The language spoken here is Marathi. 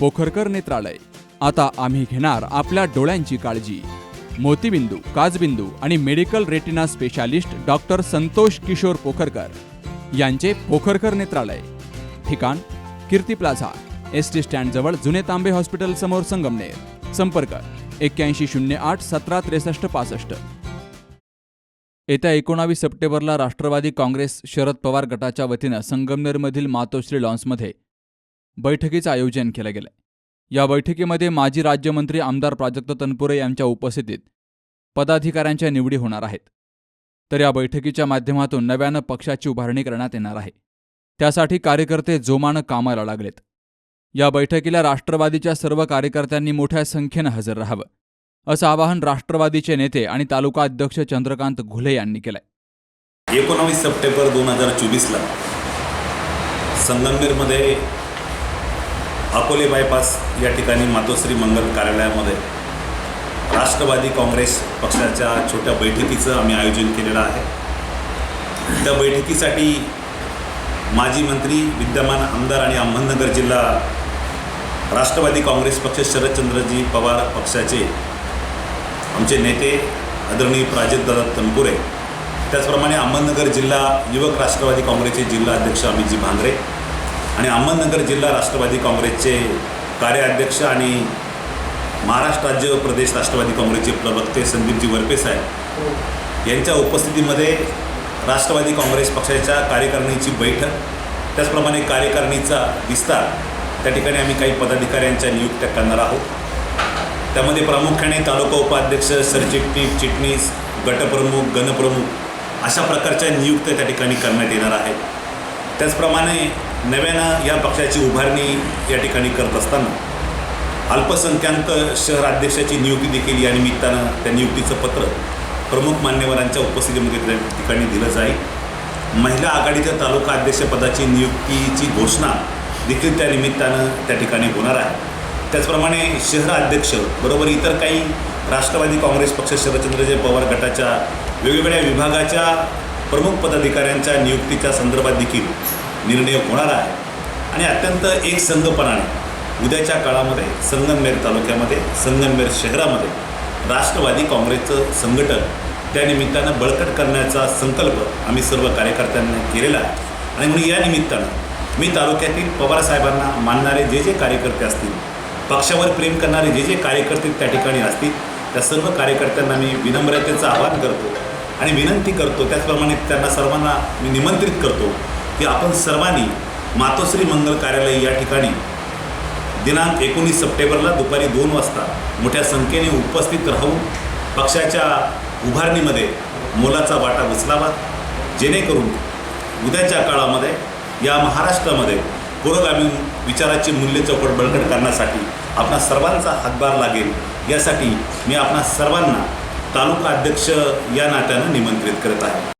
पोखरकर नेत्रालय. आता आम्ही घेणार आपल्या डोळ्यांची काळजी. मोतीबिंदू काजबिंदू आणि medical retina specialist doctor Santosh Kishor Pokharkar यांचे पोखरकर नेत्रालय. ठिकाण कीर्ती प्लाझा एस टी स्टँडजवळ जुने तांबे हॉस्पिटल समोर संगमनेर. संपर्क एक्क्याऐंशी शून्य आठ सतरा त्रेसष्ट पासष्ट. येत्या एकोणावीस सप्टेंबरला राष्ट्रवादी काँग्रेस शरद पवार गटाच्या वतीनं संगमनेरमधील मातोश्री लॉन्समध्ये बैठकीचं आयोजन केलं गेलं या बैठकीमध्ये माजी राज्यमंत्री आमदार प्राजक्त तनपुरे यांच्या उपस्थितीत पदाधिकाऱ्यांच्या निवडी होणार आहेत. तर या बैठकीच्या माध्यमातून नव्यानं पक्षाची उभारणी करण्यात येणार आहे. त्यासाठी कार्यकर्ते जोमानं कामाला लागलेत. या बैठकीला राष्ट्रवादीच्या सर्व कार्यकर्त्यांनी मोठ्या संख्येनं हजर राहावं असं आवाहन राष्ट्रवादीचे नेते आणि तालुका अध्यक्ष चंद्रकांत घुले यांनी केलंय. एकोणावीस सप्टेंबर दोन हजार चोवीसला संगमनेरमध्ये अकोले बायपास या ठिकाणी मातोश्री मंगल कार्यालयामध्ये राष्ट्रवादी काँग्रेस पक्षाच्या छोट्या बैठकीचं आम्ही आयोजन केलेलं आहे. त्या बैठकीसाठी माजी मंत्री विद्यमान आमदार आणि अहमदनगर जिल्हा राष्ट्रवादी काँग्रेस पक्ष शरदचंद्रजी पवार पक्षाचे आमचे नेते आदरणीय प्राजक्तदादा तनपुरे त्याचप्रमाणे अहमदनगर जिल्हा युवक राष्ट्रवादी काँग्रेसचे जिल्हा अध्यक्ष अमितजी भांगरे आणि अहमदनगर जिल्हा राष्ट्रवादी काँग्रेसचे कार्याध्यक्ष आणि महाराष्ट्र राज्य प्रदेश राष्ट्रवादी काँग्रेसचे प्रवक्ते संदीपजी वरपे साहेब यांच्या उपस्थितीमध्ये राष्ट्रवादी काँग्रेस पक्षाच्या कार्यकारिणीची बैठक त्याचप्रमाणे कार्यकारिणीचा विस्तार त्या ठिकाणी आम्ही काही पदाधिकाऱ्यांच्या नियुक्त्या करणार आहोत. त्यामध्ये प्रामुख्याने तालुका उपाध्यक्ष सरचिटणीस चिटणीस गटप्रमुख गणप्रमुख अशा प्रकारच्या नियुक्त्या त्या ठिकाणी करण्यात येणार आहेत. त्याचप्रमाणे नव्यानं या पक्षाची उभारणी या ठिकाणी करत असताना अल्पसंख्याक शहराध्यक्षाची नियुक्ती देखील या निमित्तानं त्या नियुक्तीचं पत्र प्रमुख मान्यवरांच्या उपस्थितीमध्ये त्या ठिकाणी दिलं जाईल. महिला आघाडीच्या तालुका अध्यक्षपदाची नियुक्तीची घोषणा देखील त्या निमित्तानं त्या ठिकाणी होणार आहे. त्याचप्रमाणे शहराध्यक्ष बरोबर इतर काही राष्ट्रवादी काँग्रेस पक्ष शरदचंद्रजय पवार गटाच्या वेगवेगळ्या विभागाच्या प्रमुख पदाधिकाऱ्यांच्या नियुक्तीच्या संदर्भात देखील निर्णय होणार आहे. आणि अत्यंत एक संघपणाने उद्याच्या काळामध्ये संगमनेर तालुक्यामध्ये संगमनेर शहरामध्ये राष्ट्रवादी काँग्रेसचं संघटन त्या निमित्तानं बळकट करण्याचा संकल्प आम्ही सर्व कार्यकर्त्यांनी केलेला आहे. आणि म्हणून या निमित्तानं मी तालुक्यातील पवारसाहेबांना मानणारे जे जे कार्यकर्ते असतील पक्षावर प्रेम करणारे जे जे कार्यकर्ते त्या ठिकाणी असतील त्या सर्व कार्यकर्त्यांना मी विनम्रतेचं आवाहन करतो. आणि विनंती करतो त्याचप्रमाणे त्यांना सर्वांना मी निमंत्रित करतो की आपण सर्वांनी मातोश्री मंगल कार्यालय या ठिकाणी दिनांक एकोणीस सप्टेंबरला दुपारी दोन वाजता मोठ्या संख्येने उपस्थित राहून पक्षाच्या उभारणीमध्ये मोलाचा वाटा उचलावा जेणेकरून उद्याच्या काळामध्ये या महाराष्ट्रामध्ये पुरोगामी विचाराची मूल्य चौकट बळकट करण्यासाठी आपणा सर्वांचा हातभार लागेल यासाठी मी आपणा सर्वांना तालुका अध्यक्ष या नात्यानं निमंत्रित करत आहे.